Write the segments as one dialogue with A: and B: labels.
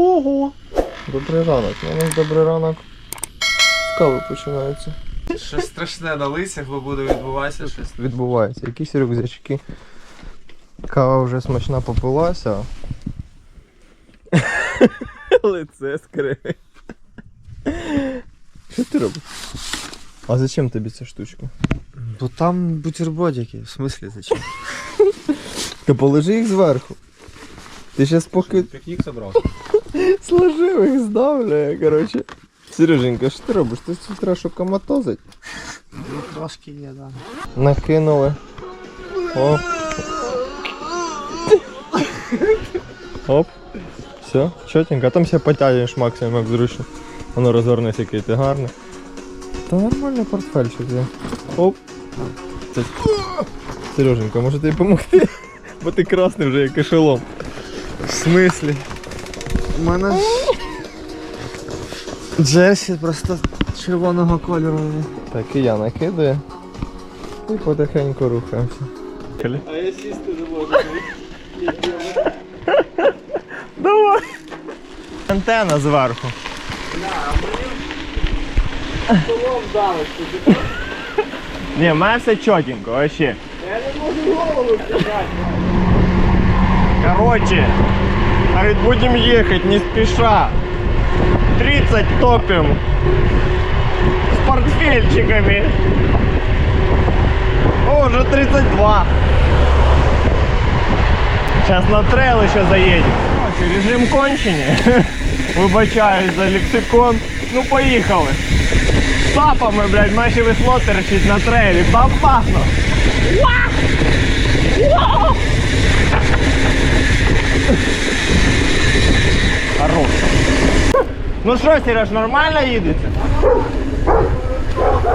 A: Ого! Добрий ранок. У нас добрий ранок. З кави починається.
B: Щось страшне на лисях, бо буде відбуватися щось.
A: Відбувається. Якісь рюкзачки. Кава вже смачна попилася. Лице скриве. Що ти робиш? А зачем тобі ця штучка?
B: Бо там бутербродики, в смислі зачем?
A: Та положи їх зверху. Ти щас поки
B: Пікнік собрав.
A: Сложив їх здавлює, коротше. Сереженька, що ти робиш? Ти треба що коматозить?
B: Ну, трошки є, да.
A: Накинули. Оп. Оп. Все, чотенько. А там ще потягнеш максимум як зручно. Воно розвернеться, який ти гарний. Та нормальний портфельчик є. Оп. Це... Сереженька, може тобі допомогти? Бо ти красний вже як ешелом.
B: В смислі? У мене. Джерсі просто червоного кольору.
A: Так, і я накидаю. І потихеньку рухаємося.
B: А я сісти не можу.
A: Давай. Антенна зверху. Не, в мене все чотенько, вообще. Я не можу голову Короче, говорит, будем ехать не спеша. 30 топим. С портфельчиками. О, уже 32. Сейчас на трейл еще заедем. Короче, режим кончені. Вибачаюсь за лексикон. Ну поїхали. Сапами, блядь, наші весло терчить на трейлі. Бабасно. Хорош. Ну що, Сереж, нормально їдеться?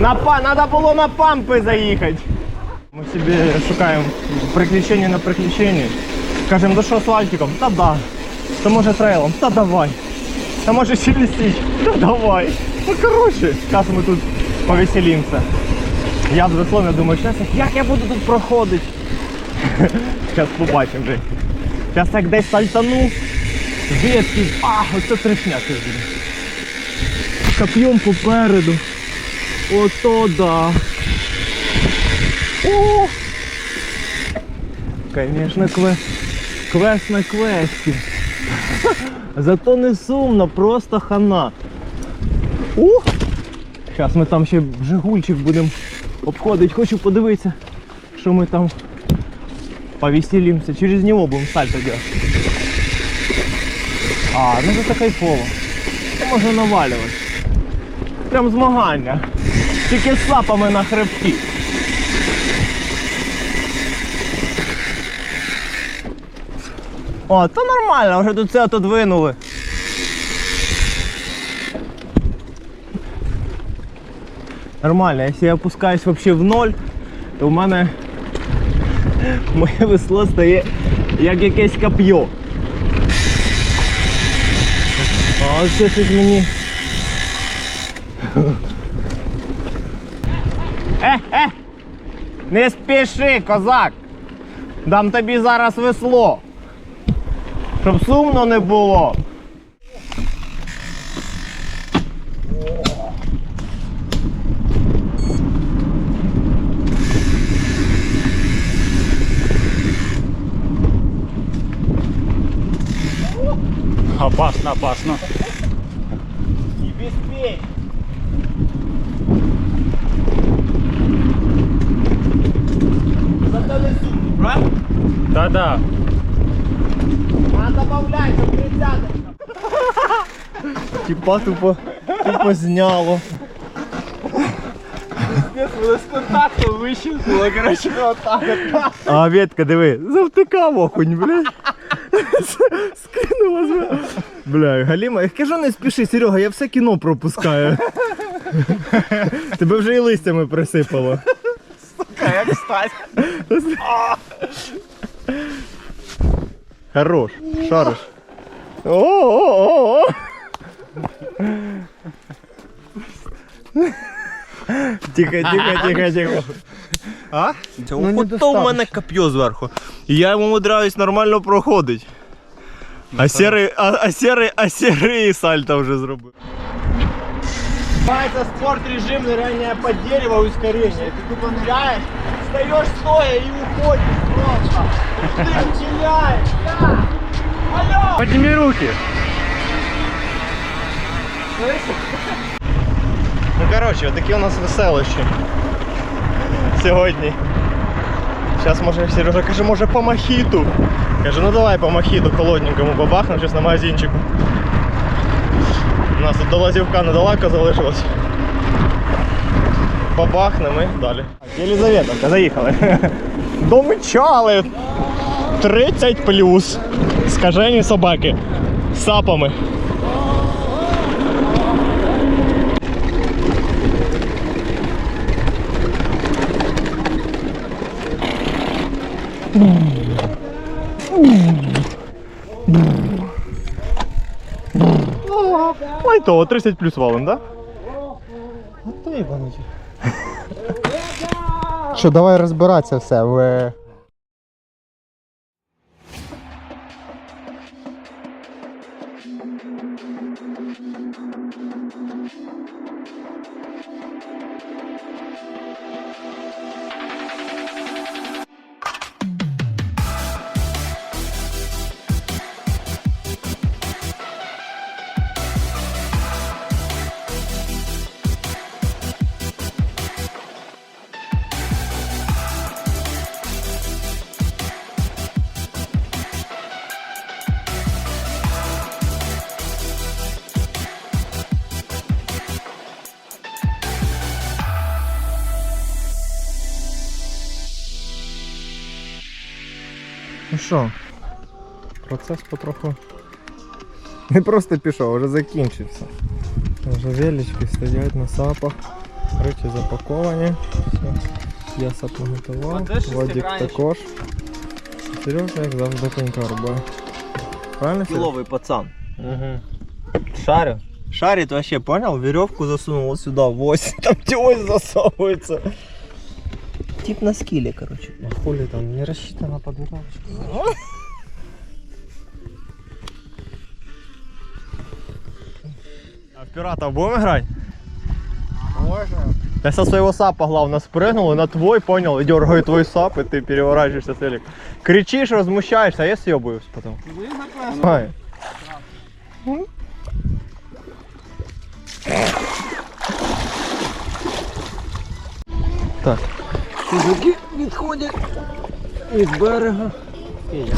A: На па... Надо було на пампи заїхати. Ми собі шукаємо приключення на приключенні. Кажемо, ну що з асфальтиком? Та да. Та може трейлом? Та давай. Та може челюстич? Та давай. Ну коротше, зараз ми тут повеселимося. Я я думаю, щас, як я буду тут проходити? Зараз побачимо вже. Зараз як десь сальтану, звідки, а, оце трешняк. Коп'єм попереду. Ото да. О! Конечно, квест, квест на квесті. Зато не сумно, просто хана. Ух! Зараз ми там ще Жигульчик будемо обходити. Хочу подивитися, що ми там повеселимося. Через нього будемо сальто делать. А, ну це кайфово. Це можна навалювати. Прям змагання. Тільки з сапами на хребті. О, то нормально, вже тут це отодвинули. Нормально, якщо я опускаюсь вообще в ноль, то в мене моє весло стає як якесь коп'є. А це щось мені. Е, е! Не спіши, козак! Дам тобі зараз весло. Щоб сумно не було.
C: Опасно, опасно.
A: Не беспей. Зато не сумно, правильно?
C: Да-да.
A: А добавляй, там. Типа тупо, тупо зняло.
B: З контакту вищезнуло, коротше, отак.
A: А ветка, диви, завтикав окунь, блядь. Скинула з Бля, Галіма, я кажу не спіши, Серега, я все кіно пропускаю. Тебе вже і листями присипало.
B: Як стать?
A: Хорош, шариш. О-о-о-о! Тихо, тихо, тихо, тихо. А?
B: Це
A: Ну, не
B: ото в мене
A: коп'є зверху. І я йому умудряюсь нормально проходить. А сірий, а, а сірий, а сірий сальто вже зробив.
B: Это спорт режим ныряния под дерево ускорение. Ты тупо ныряешь, встаешь стоя и уходишь просто. Ты теряешь. Алло!
C: Подними руки.
A: Ну коротше, такі у нас веселощі. Сьогодні. Зараз може Сережа каже, може по мохіту. Каже, ну давай по мохіту холодненькому бабахнем зараз на магазинчику. У нас тут до Лазівка недалеко залишилось. Бабахнемо і далі. Єлизаветовка, заїхали. Домчали. 30 плюс. Скажені собаки. З сапами. Лайтово, 30 плюс валом, да?
B: Ти ебанутий. Що, давай розбиратися все в.
A: що, процес потроху не просто пішов, вже закінчився. Вже велички стоять на сапах, речі запаковані. Все. Я сап наготував,
B: Оце ж
A: Владик
B: шестигранничок.
A: також. Сережа, як завжди, конька робить. Правильно? Сереж?
B: Кіловий пацан.
A: Угу.
B: Шарю.
A: Шарит вообще, понял? Веревку засунул вот сюда, в ось. Там где ось засовывается.
B: Тип на скілі, короче.
A: А хули там не рассчитано под веревочку? А в пиратов будем играть?
B: Можно.
A: Я со своего сапа главное спрыгнул и на твой, понял, и дергаю твой сап, и ты переворачиваешься с элик. Кричишь, возмущаешься, а я съебываюсь потом. Ай. Так.
B: Чужаки відходять від берега.
A: і я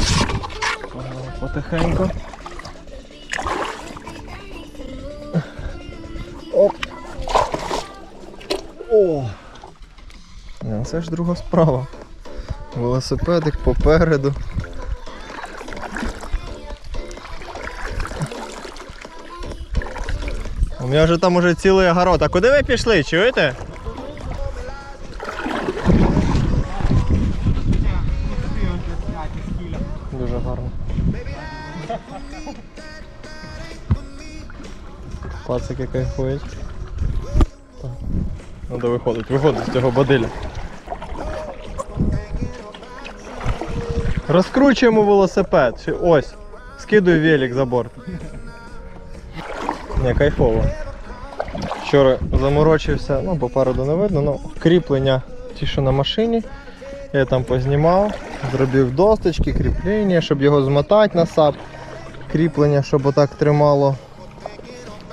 A: Потихеньку. Оп. О! Ну, Це ж друга справа. Велосипедик попереду. У мене вже там уже цілий огород. А куди ви пішли, чуєте? Пацики кайфують. Так. Надо виходить, виходить з цього бадиля. Розкручуємо велосипед. Ось. Скидую велик за борт. Не, кайфово. Вчора заморочився, ну попереду не видно, ну кріплення ті, що на машині. Я там познімав, зробив досточки, кріплення, щоб його змотати на сап. Кріплення, щоб отак тримало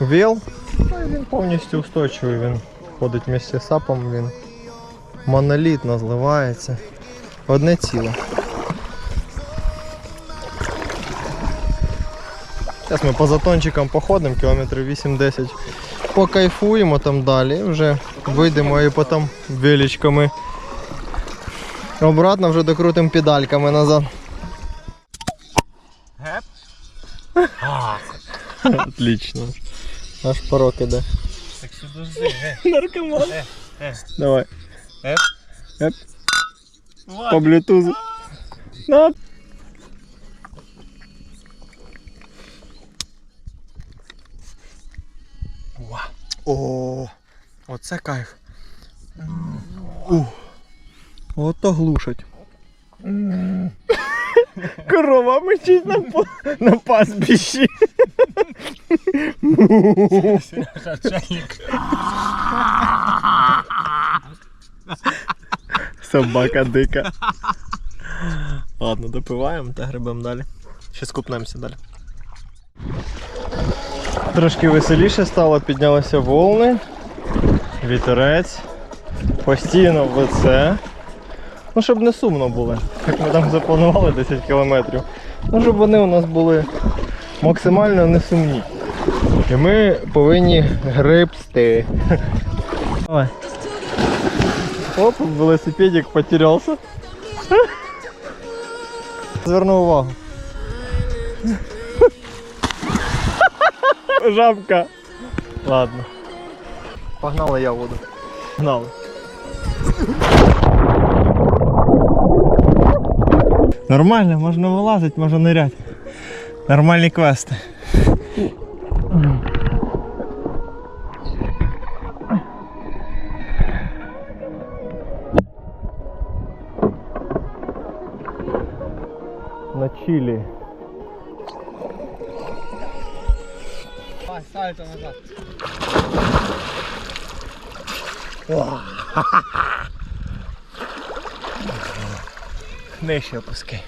A: віл. Ну, і він повністю устойчивий, він ходить вместе з сапом, він моноліт називається. Одне ціле. Зараз ми по затончикам походимо, кілометрів 8-10. Покайфуємо там далі, вже вийдемо і потім величками Обратно вже докрутим педальками назад. Отлично. Аж порок іде.
B: Так що дожди,
A: Наркоман. Давай.
B: Еп.
A: Еп. По блютузу. На. О, оце кайф. Ух. Ото глушать. Корова мечить на, по- на пастбищі. Собака дика. Ладно, допиваємо та гребемо далі. Ще скупнемося далі. Трошки веселіше стало, піднялися волни, вітерець, постійно в лице. Ну, щоб не сумно було, як ми там запланували 10 кілометрів. Ну, щоб вони у нас були максимально не сумні. І ми повинні гребсти. Давай. Оп, велосипедик потерялся. Зверну увагу. Жабка. Ладно. Погнали я воду. Погнали. Нормально, можна вилазити, можна ниряти. Нормальні квести. На чилі.
B: Сальто назад.
A: Нижче опускай.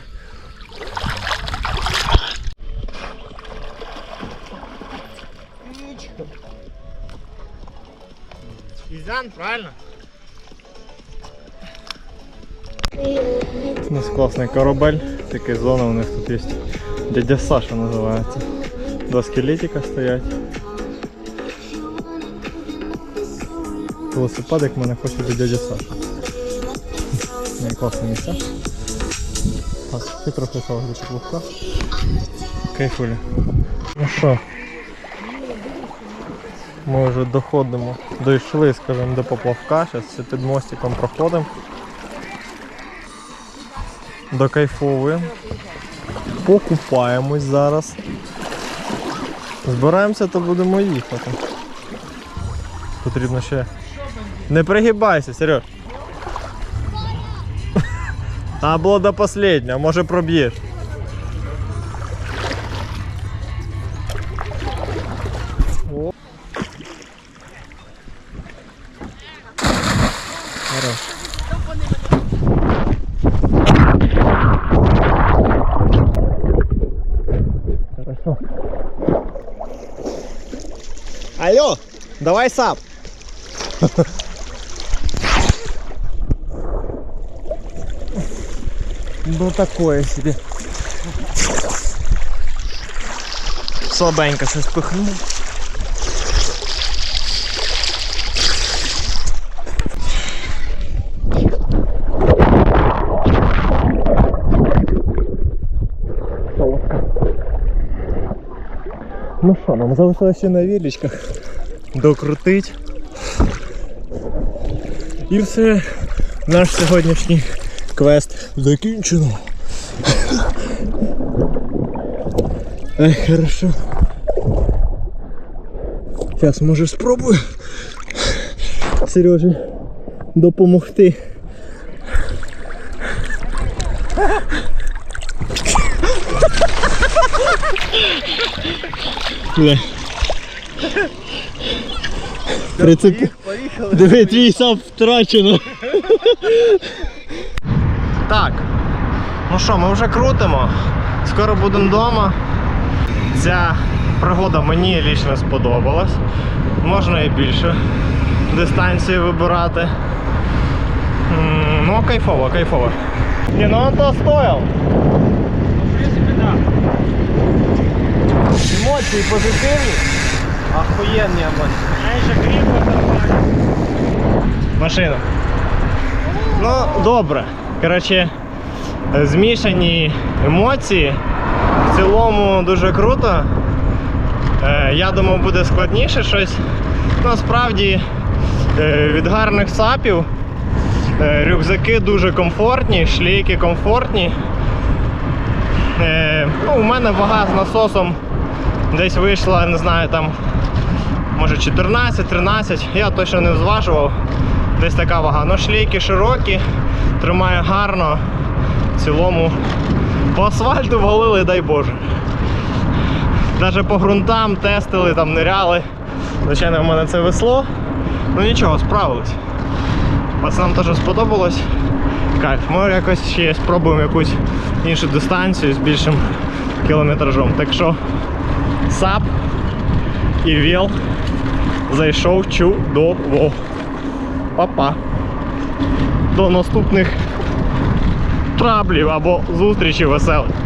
B: Изян, правильно?
A: У нас класний корабель, такий зона у них тут є. Дядя Саша називається. Два скелетика стоять. Велосипедик мене хоче до дядя Саша. Ну, і класне місце. Так, ще трохи сталося до поплавка. Кайфулі. Ну що? Ми вже доходимо, дійшли, скажімо, до поплавка. Зараз під мостиком проходимо. Докайфовуємо. Покупаємось зараз. Збираємося, то будемо їхати. Потрібно ще. Не пригибайся, Сереж. А було до останнього, може проб'єш. Хорош. Хорошо. Алло, давай сап. Ну такое себе. Слабенько щось пихнув. Ну що, нам залишилося на вілічках докрутить. І все, наш сьогоднішній квест закінчено. Ай, хорошо. Зараз може спробую Сережі допомогти. Бля. Прицеп...
B: Поїхали.
A: Диви, твій сап втрачено. Так. Ну що, ми вже крутимо. Скоро будемо вдома. Ця пригода мені лічно сподобалась. Можна і більше дистанції вибирати. Ну, кайфово, кайфово. Ні, ну он то стояв.
B: В принципе, да.
A: Емоції позитивні.
B: Охуенные эмоции.
C: Меньше кріпко
A: Машина. Ну, добре. Коротше, змішані емоції. В цілому дуже круто. Е, Я думав, буде складніше щось. Насправді е, від гарних сапів. е, Рюкзаки дуже комфортні, шлейки комфортні. Ну, у мене вага з насосом десь вийшла, не знаю, там може 14-13, я точно не зважував. Десь така вага. Ну шлейки широкі, тримає гарно. В цілому По асфальту валили, дай Боже. Даже по ґрунтам тестили, там ниряли. Звичайно, в мене це весло. Ну нічого, справились. Пацанам теж сподобалось. Кайф. Ми якось ще спробуємо якусь іншу дистанцію з більшим кілометражом. Так що сап і віл зайшов чудово. Па-па. До наступних траблів або зустрічей веселих.